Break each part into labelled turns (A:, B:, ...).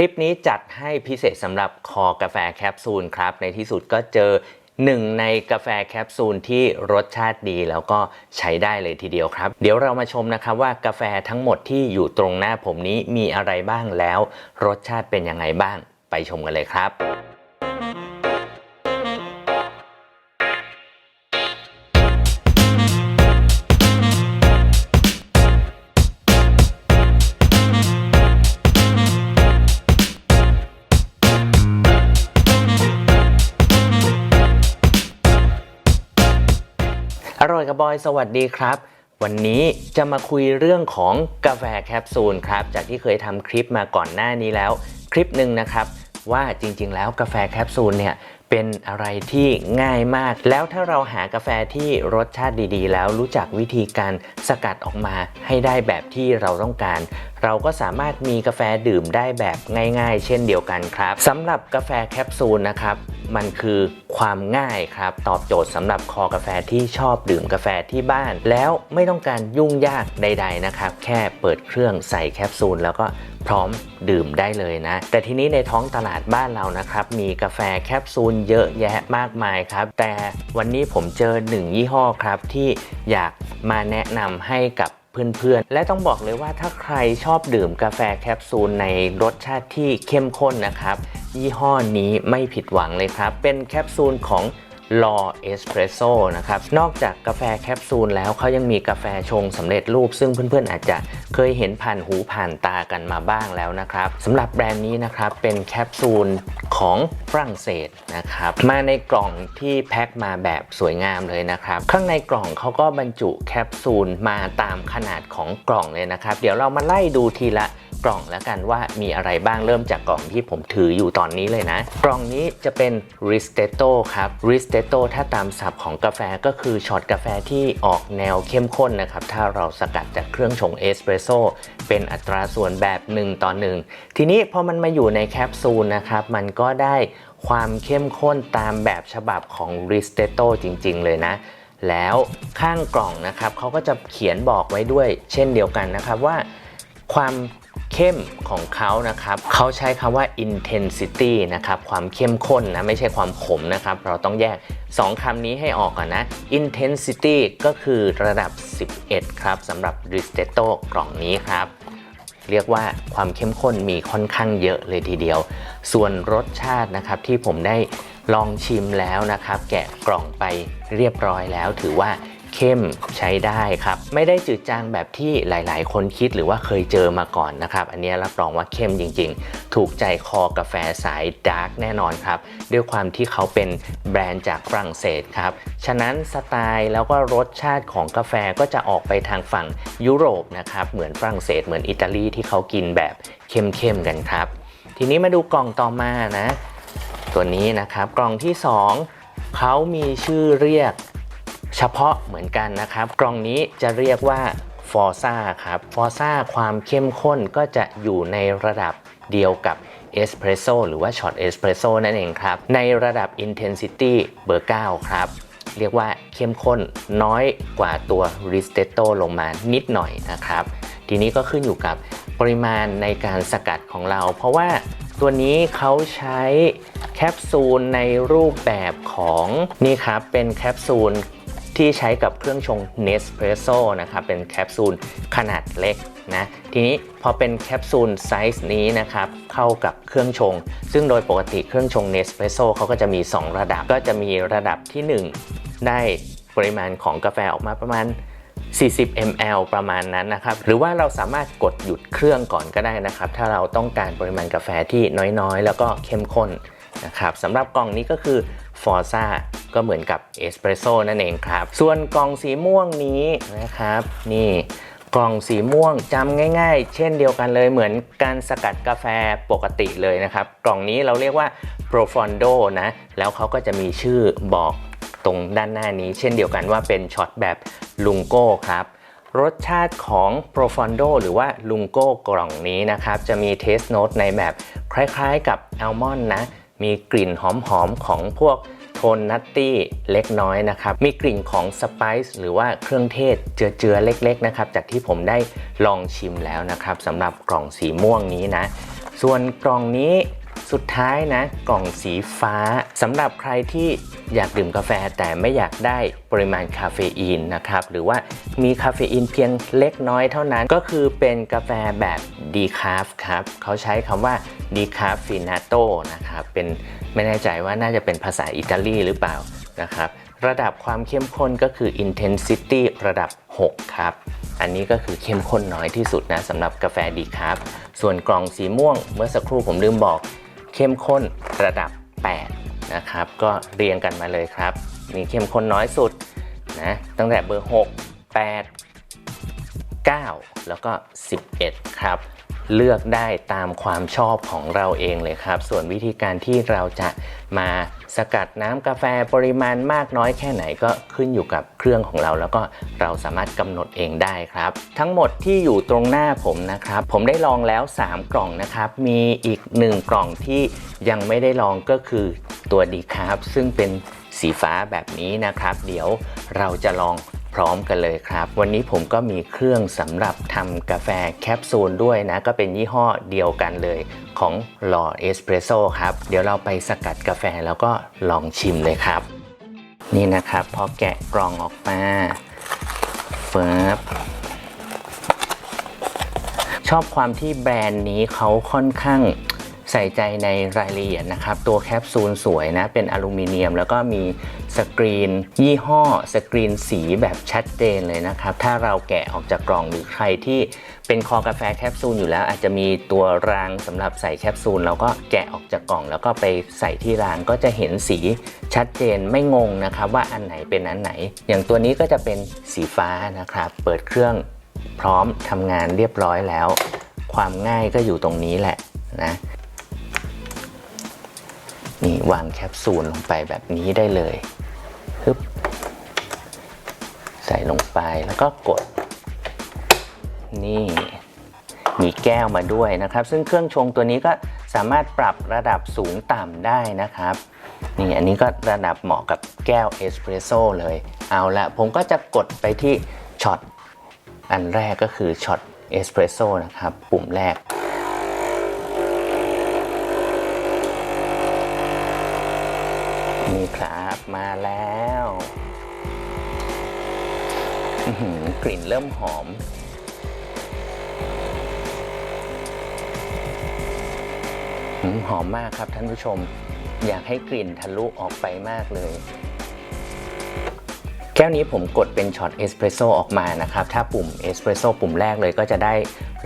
A: ลิปนี้จัดให้พิเศษสำหรับคอกาแฟแคปซูลครับ ในที่สุดก็เจอหนึ่งในกาแฟแคปซูลที่รสชาติดีแล้วก็ใช้ได้เลยทีเดียวครับ เดี๋ยวเรามาชมนะครับว่ากาแฟทั้งหมดที่อยู่ตรงหน้าผมนี้มีอะไรบ้างแล้ว รสชาติเป็นยังไงบ้างไปชมกันเลยครับ กับบอยสวัสดีครับ วันนี้จะมาคุยเรื่องของกาแฟแคปซูลครับ จากที่เคยทำคลิปมาก่อนหน้านี้แล้ว คลิปหนึ่งนะครับ ว่าจริง ๆ แล้วกาแฟแคปซูลเนี่ยเป็นอะไรที่ง่ายมาก แล้วถ้าเราหากาแฟที่รสชาติดีๆ แล้วรู้จักวิธีการสกัดออกมาให้ได้แบบที่เราต้องการ เราก็สามารถมีกาแฟดื่มได้แบบง่าย ๆ เช่นเดียวกันครับสำหรับกาแฟแคปซูลนะครับ มันคือความง่ายครับ ตอบโจทย์สำหรับคอกาแฟที่ชอบดื่มกาแฟที่บ้าน แล้วไม่ต้องการยุ่งยากใด ๆนะครับ แค่เปิดเครื่องใส่แคปซูลแล้วก็พร้อมดื่มได้เลยนะ แต่ทีนี้ในท้องตลาดบ้านเรานะครับ มีกาแฟแคปซูลเยอะแยะมากมายครับ แต่วันนี้ผมเจอหนึ่งยี่ห้อครับที่อยากมาแนะนำให้กับเพื่อนๆ และต้องบอกเลยว่าถ้าใครชอบดื่มกาแฟแคปซูลในรสชาติที่เข้มข้นนะครับ ยี่ห้อนี้ไม่ผิดหวังเลยครับ เป็นแคปซูลของลอเอสเปรสโซ่นะครับ นอกจากกาแฟแคปซูลแล้วเขายังมีกาแฟชงสำเร็จรูป ซึ่งเพื่อนๆ อาจจะเคยเห็นผ่านหูผ่านตากันมาบ้างแล้วนะครับสำหรับแบรนด์นี้นะครับ เป็นแคปซูลของฝรั่งเศสนะครับ มาในกล่องที่แพ็คมาแบบสวยงามเลยนะครับ ข้างในกล่องเขาก็บรรจุแคปซูลมาตามขนาดของกล่องเลยนะครับ เดี๋ยวเรามาไล่ดูทีละ กล่องแล้วกันว่ามีอะไรบ้างเริ่มจากกล่องที่ผมถืออยู่ตอนนี้เลยนะ กล่องนี้จะเป็น Ristretto ครับ Ristretto ถ้าตามศัพท์ของกาแฟก็คือช็อตกาแฟที่ออกแนวเข้มข้นนะครับ ถ้าเราสกัดจากเครื่องชงเอสเปรสโซ่เป็นอัตราส่วนแบบ 1 ต่อ 1 ทีนี้พอมันมาอยู่ในแคปซูลนะครับ มันก็ได้ความเข้มข้นตามแบบฉบับของ Ristretto จริง ๆ เลยนะแล้วข้างกล่องนะครับเขาก็จะเขียนบอกไว้ด้วยเช่นเดียวกันนะครับว่า ความ เข้มของเขานะครับ เขาใช้คำว่า intensity นะครับ ความเข้มข้นนะ ไม่ใช่ความขมนะครับ เราต้องแยก 2คำนี้ให้ออกก่อนนะ intensity ก็คือระดับ 11 ครับสำหรับ ristretto กล่องนี้ครับ เรียกว่าความเข้มข้นมีค่อนข้างเยอะเลยทีเดียว ส่วนรสชาตินะครับที่ผมได้ลองชิมแล้วนะครับ แกะกล่องไปเรียบร้อยแล้วถือว่า เข้มใช้ได้ครับ ไม่ได้จืดจางแบบที่หลาย ๆ คนคิดหรือว่าเคยเจอมาก่อนนะครับ อันนี้รับรองว่าเข้มจริง ๆ ถูกใจคอกาแฟสายดาร์กแน่นอนครับ ด้วยความที่เขาเป็นแบรนด์จากฝรั่งเศสครับ ฉะนั้นสไตล์แล้วก็รสชาติของกาแฟก็จะออกไปทางฝั่งยุโรปนะครับ เหมือนฝรั่งเศสเหมือนอิตาลีที่เขากินแบบเข้ม ๆ กันครับ ทีนี้มาดูกล่องต่อมานะ ตัวนี้นะครับกล่องที่ 2เขามีชื่อเรียก เฉพาะเหมือนกันนะครับ กล่องนี้จะเรียกว่าฟอร์ซ่าครับฟอร์ซ่าความเข้มข้นก็จะอยู่ในระดับเดียวกับเอสเพรสโซหรือว่าช็อตเอสเพรสโซนั่นเองครับ ในระดับ Intensity เบอร์ 9 ครับ เรียกว่าเข้มข้นน้อยกว่าตัว Ristretto ลงมานิดหน่อยนะครับ ทีนี้ก็ขึ้นอยู่กับปริมาณในการสกัดของเรา เพราะว่าตัวนี้เขาใช้แคปซูลในรูปแบบของนี่ครับเป็นแคปซูล ที่ใช้กับเครื่องชง Nespresso นะครับเป็นแคปซูลขนาดเล็กนะทีนี้พอเป็นแคปซูลไซส์นี้นะครับเข้ากับเครื่องชง ซึ่งโดยปกติเครื่องชง Nespresso เขาก็จะมี 2 ระดับก็จะมีระดับที่ 1 ได้ปริมาณของกาแฟออกมาประมาณ40 ml ประมาณนั้นนะครับ หรือว่าเราสามารถกดหยุดเครื่องก่อนก็ได้นะครับ ถ้าเราต้องการปริมาณกาแฟที่น้อยๆ แล้วก็เข้มข้นนะครับสำหรับกล่องนี้ก็คือ Forza ก็เหมือนกับเอสเปรสโซ่นั่นเองครับ ส่วนกล่องสีม่วงนี้นะครับ นี่กล่องสีม่วงจำง่าย ๆ เช่นเดียวกันเลยเหมือนการสกัดกาแฟปกติเลยนะครับ กล่องนี้เราเรียกว่า Profondo นะ แล้วเขาก็จะมีชื่อบอกตรงด้านหน้านี้ เช่นเดียวกันว่าเป็นช็อตแบบลุงโก้ครับ รสชาติของ Profondo หรือว่าลุงโก้กล่องนี้นะครับ จะมีเทสโน e ในแบบคล้ายๆกับแอลมอนด์นะ มีกลิ่นหอมๆของพวกโทนนัตตี้เล็กน้อยนะครับ มีกลิ่นของสไปซ์หรือว่าเครื่องเทศเจือๆเล็กๆนะครับ จากที่ผมได้ลองชิมแล้วนะครับสำหรับกล่องสีม่วงนี้นะ ส่วนกล่องนี้ สุดท้ายนะกล่องสีฟ้าสำหรับใครที่อยากดื่มกาแฟแต่ไม่อยากได้ปริมาณคาเฟอีนนะครับหรือว่ามีคาเฟอีนเพียงเล็กน้อยเท่านั้นก็คือเป็นกาแฟแบบดีคาฟครับเขาใช้คำว่าดีคาฟฟินาโตนะครับเป็นไม่แน่ใจว่าน่าจะเป็นภาษาอิตาลีหรือเปล่านะครับระดับความเข้มข้นก็คือ intensity ระดับ 6 ครับ อันนี้ก็คือเข้มข้นน้อยที่สุดนะสำหรับกาแฟดีครับ ส่วนกล่องสีม่วงเมื่อสักครู่ผมลืมบอก เข้มข้นระดับ 8 นะครับ ก็เรียงกันมาเลยครับ มีเข้มข้นน้อยสุดนะตั้งแต่เบอร์ 6 8 9 แล้วก็ 11 ครับ เลือกได้ตามความชอบของเราเองเลยครับ ส่วนวิธีการที่เราจะมาสกัดน้ำกาแฟปริมาณมากน้อยแค่ไหนก็ขึ้นอยู่กับเครื่องของเรา แล้วก็เราสามารถกำหนดเองได้ครับ ทั้งหมดที่อยู่ตรงหน้าผมนะครับ ผมได้ลองแล้ว 3 กล่องนะครับ มีอีก 1 กล่องที่ยังไม่ได้ลองก็คือตัวดีคร์บซึ่งเป็นสีฟ้าแบบนี้นะครับ เดี๋ยวเราจะลอง พร้อมกันเลยครับ วันนี้ผมก็มีเครื่องสำหรับทำกาแฟแคปซูลด้วยนะ ก็เป็นยี่ห้อเดียวกันเลยของหลอดเอสเปรสโซ่ครับ เดี๋ยวเราไปสกัดกาแฟแล้วก็ลองชิมเลยครับ นี่นะครับ พอแกะกล่องออกมาเฟิบชอบความที่แบรนด์นี้เขาค่อนข้าง ใส่ใจในรายละเอียดนะครับ ตัวแคปซูลสวยนะ เป็นอลูมิเนียม แล้วก็มีสกรีน ยี่ห้อ สกรีนสีแบบชัดเจนเลยนะครับ ถ้าเราแกะออกจากกล่องหรือใครที่เป็นคอกาแฟแคปซูลอยู่แล้ว อาจจะมีตัวรางสำหรับใส่แคปซูลเราก็แกะออกจากกล่อง แล้วก็ไปใส่ที่รางก็จะเห็นสีชัดเจนไม่งงนะครับว่าอันไหนเป็นอันไหน อย่างตัวนี้ก็จะเป็นสีฟ้านะครับ เปิดเครื่องพร้อมทำงานเรียบร้อยแล้ว ความง่ายก็อยู่ตรงนี้แหละนะ นี่วางแคปซูลลงไปแบบนี้ได้เลยฮึบใส่ลงไปแล้วก็กด นี่มีแก้วมาด้วยนะครับ ซึ่งเครื่องชงตัวนี้ก็สามารถปรับระดับสูงต่ำได้นะครับ นี่อันนี้ก็ระดับเหมาะกับแก้วเอสเปรสโซ่เลย เอาละผมก็จะกดไปที่ช็อตอันแรกก็คือช็อตเอสเปรสโซ่นะครับ ปุ่มแรก นี่ครับมาแล้วหือกลิ่นเริ่มหอมหืมหอมมากครับท่านผู้ชม อยากให้กลิ่นทะลุออกไปมากเลย แก้วนี้ผมกดเป็นช็อตเอสเปรสโซออกมานะครับ ถ้าปุ่มเอสเปรสโซปุ่มแรกเลยก็จะได้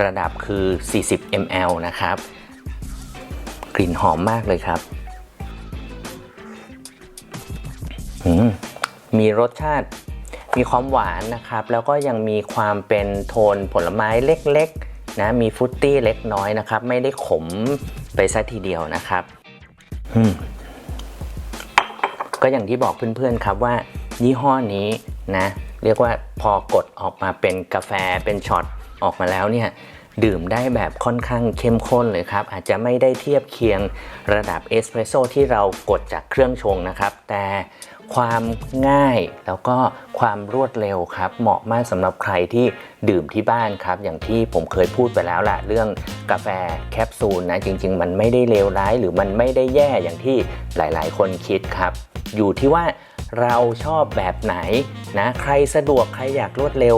A: ระดับคือ 40 ml นะครับ กลิ่นหอมมากเลยครับ มมีรสชาติมีความหวานนะครับ แล้วก็ยังมีความเป็นโทนผลไม้เล็กๆนะมีฟรุตตี้เล็กน้อยนะครับ ไม่ได้ขมไปซะทีเดียวนะครับอืมก็อย่างที่บอกเพื่อนๆครับว่ายี่ห้อนี้นะ เรียกว่าพอกดออกมาเป็นกาแฟเป็นช็อตออกมาแล้วเนี่ยดื่มได้แบบค่อนข้างเข้มข้นเลยครับ อาจจะไม่ได้เทียบเคียงระดับเอสเปรสโซที่เรากดจากเครื่องชงนะครับ แต่ ความง่ายแล้วก็ความรวดเร็วครับ เหมาะมากสำหรับใครที่ดื่มที่บ้านครับ อย่างที่ผมเคยพูดไปแล้วละเรื่องกาแฟแคปซูลนะ จริง ๆ มันไม่ได้เลวร้าย หรือมันไม่ได้แย่อย่างที่หลาย ๆ คนคิดครับ อยู่ที่ว่าเราชอบแบบไหนนะ ใครสะดวกใครอยากรวดเร็ว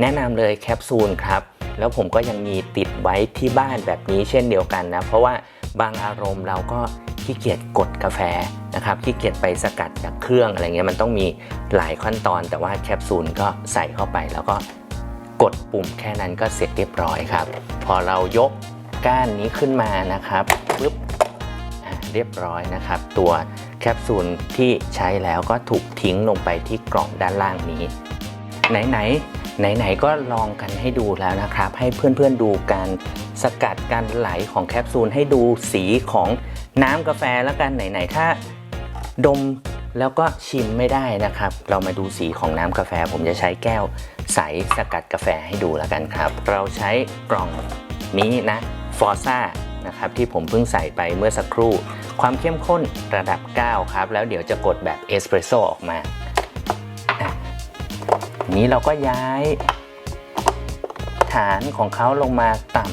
A: แนะนำเลยแคปซูลครับ แล้วผมก็ยังมีติดไว้ที่บ้านแบบนี้เช่นเดียวกันนะ เพราะว่าบางอารมณ์เราก็ ขี้เกียจกดกาแฟนะครับขี้เกียจไปสกัดจากเครื่องอะไรเงี้ยมันต้องมีหลายขั้นตอน แต่ว่าแคปซูลก็ใส่เข้าไป แล้วก็กดปุ่มแค่นั้นก็เสร็จเรียบร้อยครับ พอเรายกก้านนี้ขึ้นมานะครับปึ๊บเรียบร้อยนะครับ ตัวแคปซูลที่ใช้แล้วก็ถูกทิ้งลงไปที่กล่องด้านล่างนี้ ไหนๆไหนๆก็ลองกันให้ดูแล้วนะครับ ให้เพื่อนๆดูการสกัดการไหลของแคปซูลให้ดูสีของ น้ำกาแฟแล้วกันไหนๆถ้าดมแล้วก็ชิมไม่ได้นะครับ เรามาดูสีของน้ำกาแฟ ผมจะใช้แก้วใสสกัดกาแฟให้ดูแล้วกันครับ เราใช้กล่องนี้นะฟอร์ซ่านะครับที่ผมเพิ่งใส่ไปเมื่อสักครู่ ความเข้มข้นระดับ 9 ครับ แล้วเดี๋ยวจะกดแบบเอสเปรสโซออกมา นี้เราก็ย้าย ฐานของเขาลงมาต่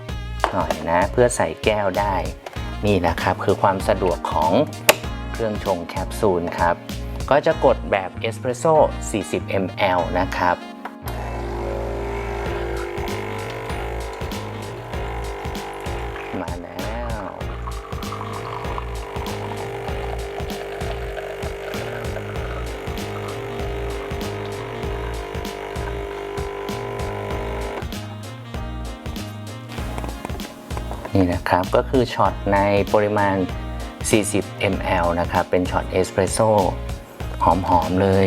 A: ำหน่อยนะ เพื่อใส่แก้วได้ นี่นะครับคือความสะดวกของเครื่องชงแคปซูลครับ ก็จะกดแบบเอสเปรสโซ่40 ml นะครับ นะครับก็คือช็อตในปริมาณ 40 ml นะครับ เป็นช็อตเอสเปรสโซ่หอม ๆ เลย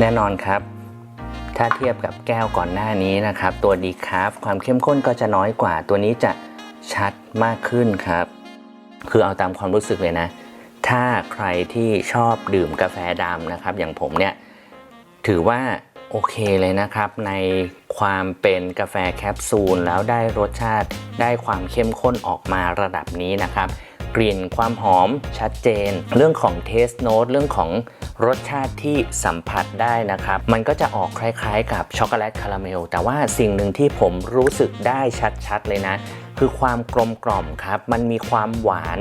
A: แน่นอนครับ ถ้าเทียบกับแก้วก่อนหน้านี้นะครับ ตัวดีคาฟความเข้มข้นก็จะน้อยกว่า ตัวนี้จะชัดมากขึ้นครับ คือเอาตามความรู้สึกเลยนะ ถ้าใครที่ชอบดื่มกาแฟดำนะครับ อย่างผมเนี่ยถือว่าโอเคเลยนะครับ ในความเป็นกาแฟแคปซูลแล้วได้รสชาติได้ความเข้มข้นออกมาระดับนี้นะครับ กลิ่นความหอมชัดเจน เรื่องของเทสโน e เรื่องของรสชาติที่สัมผัสได้นะครับ มันก็จะออกคล้ายๆ กับช็อกโกแลตคาราเมล แต่ว่าสิ่งหนึ่งที่ผมรู้สึกได้ชัดๆเลยนะ คือความกลมกล่อมครับ มันมีความหวาน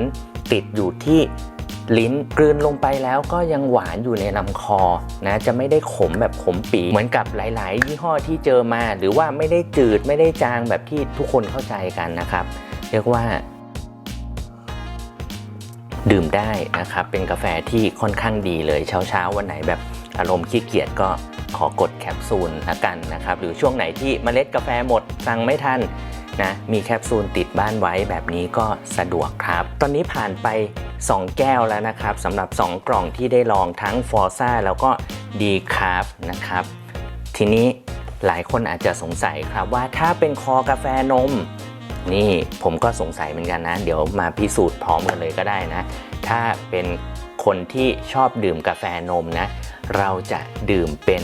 A: ติดอยู่ที่ ลิ้นกลืนลงไปแล้วก็ยังหวานอยู่ในลำคอนะจะไม่ได้ขมแบบขมปีเหมือนกับหลาย ๆ ยี่ห้อที่เจอมา หรือว่าไม่ได้จืดไม่ได้จางแบบที่ทุกคนเข้าใจกันนะครับ เรียกว่าดื่มได้นะครับ เป็นกาแฟที่ค่อนข้างดีเลยเช้าๆ วันไหนแบบอารมณ์ขี้เกียจก็ขอกดแคปซูลละกันนะครับ หรือช่วงไหนที่เมล็ดกาแฟหมดสั่งไม่ทัน นะมีแคปซูลติดบ้านไว้แบบนี้ก็สะดวกครับ ตอนนี้ผ่านไป 2 แก้วแล้วนะครับสำหรับ 2 กล่องที่ได้ลองทั้ง f o r z a แล้วก็ d c a f นะครับ ทีนี้หลายคนอาจจะสงสัยครับว่าถ้าเป็นคอกาแฟนม นี่ผมก็สงสัยเหมือนกันนะ เดี๋ยวมาพิสูจน์พร้อมกันเลยก็ได้นะ ถ้าเป็นคนที่ชอบดื่มกาแฟนมนะ เราจะดื่มเป็น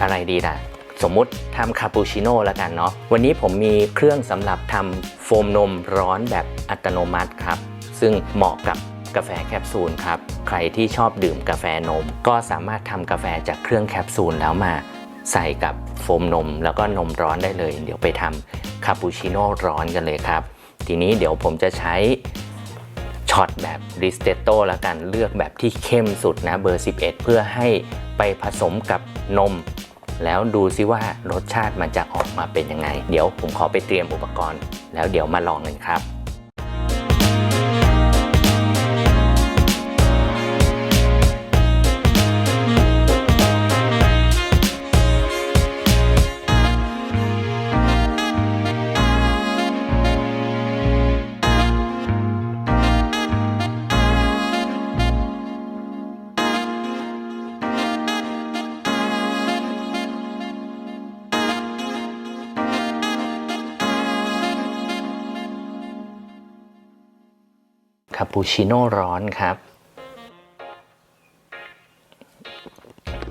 A: อะไรดีล่ะ สมมุติทำคาปูชิโน่ล้วกันเนาะวันนี้ผมมีเครื่องสำหรับทำโฟมนมร้อนแบบอัตโนมัติครับ ซึ่งเหมาะกับกาแฟแคปซูลครับ ใครที่ชอบดื่มกาแฟนม ก็สามารถทำกาแฟจากเครื่องแคปซูลแล้วมาใส่กับโฟมนม แล้วก็นมร้อนได้เลย เดี๋ยวไปทำคาปูชิโน่ร้อนกันเลยครับ ทีนี้เดี๋ยวผมจะใช้ช็อตแบบริสเตโต้ละกันเลือกแบบที่เข้มสุดนะเบอร์ 11 เพื่อให้ไปผสมกับนม แล้วดูซิว่ารสชาติมันจะออกมาเป็นยังไง เดี๋ยวผมขอไปเตรียมอุปกรณ์ แล้วเดี๋ยวมาลองกันครับ ปูชิโน่ร้อนครับ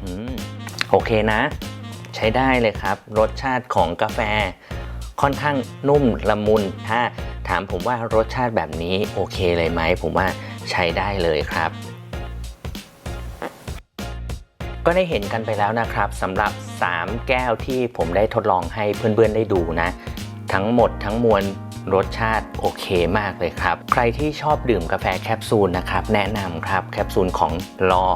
A: อโอเคนะ ใช้ได้เลยครับ รสชาติของกาแฟ ค่อนข้างนุ่มละมุน ถ้าถามผมว่ารสชาติแบบนี้โอเคเลยไหม ผมว่าใช้ได้เลยครับ ก็ได้เห็นกันไปแล้วนะครับสำหรับ 3 แก้วที่ผมได้ทดลองให้เพื่อนๆได้ดูนะ ทั้งหมดทั้งมวล รสชาติโอเคมากเลยครับ ใครที่ชอบดื่มกาแฟแคปซูลนะครับ แนะนำครับแคปซูลของลอ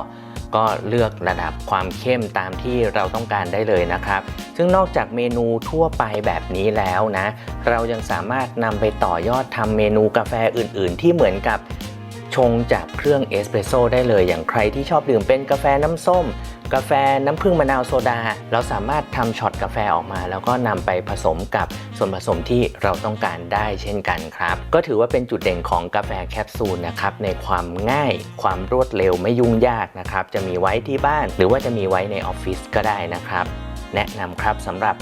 A: ก็เลือกระดับความเข้มตามที่เราต้องการได้เลยนะครับ ซึ่งนอกจากเมนูทั่วไปแบบนี้แล้วนะ เรายังสามารถนำไปต่อยอดทำเมนูกาแฟอื่น ๆ ที่เหมือนกับชงจากเครื่องเอสเปรสโซ่ได้เลย อย่างใครที่ชอบดื่มเป็นกาแฟน้ำส้ม กาแฟน้ำผึ้งมะนาวโซดา เราสามารถทำช็อตกาแฟออกมา แล้วก็นำไปผสมกับส่วนผสมที่เราต้องการได้เช่นกันครับ ก็ถือว่าเป็นจุดเด่นของกาแฟแคปซูลนะครับในความง่ายความรวดเร็วไม่ยุ่งยากนะครับจะมีไว้ที่บ้าน หรือว่าจะมีไว้ในออฟฟิศก็ได้นะครับ แนะนำครับสำหรับ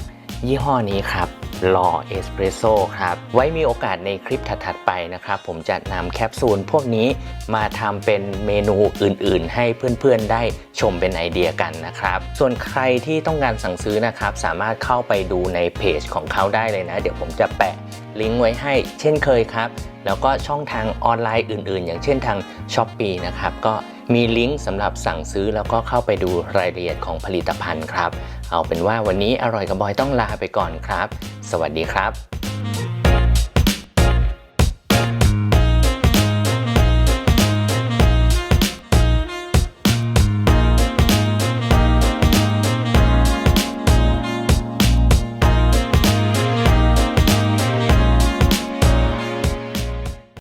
A: ยี่ห้อนี้ครับ ลอเอสเปรสโซ่ครับ ไว้มีโอกาสในคลิปถัดๆไปนะครับ ผมจะนำแคปซูลพวกนี้มาทำเป็นเมนูอื่นๆ ให้เพื่อนๆได้ชมเป็นไอเดียกันนะครับ ส่วนใครที่ต้องการสั่งซื้อนะครับ สามารถเข้าไปดูในเพจของเขาได้เลยนะ เดี๋ยวผมจะแปะ ลิงก์ไว้ให้เช่นเคยครับ แล้วก็ช่องทางออนไลน์อื่น ๆ อย่างเช่นทาง s h อ p e e นะครับก็มีลิงก์สำหรับสั่งซื้อแล้วก็เข้าไปดูรายละเอียดของผลิตภัณฑ์ครับ เอาเป็นว่าวันนี้อร่อยกับบอยต้องลาไปก่อนครับ สวัสดีครับ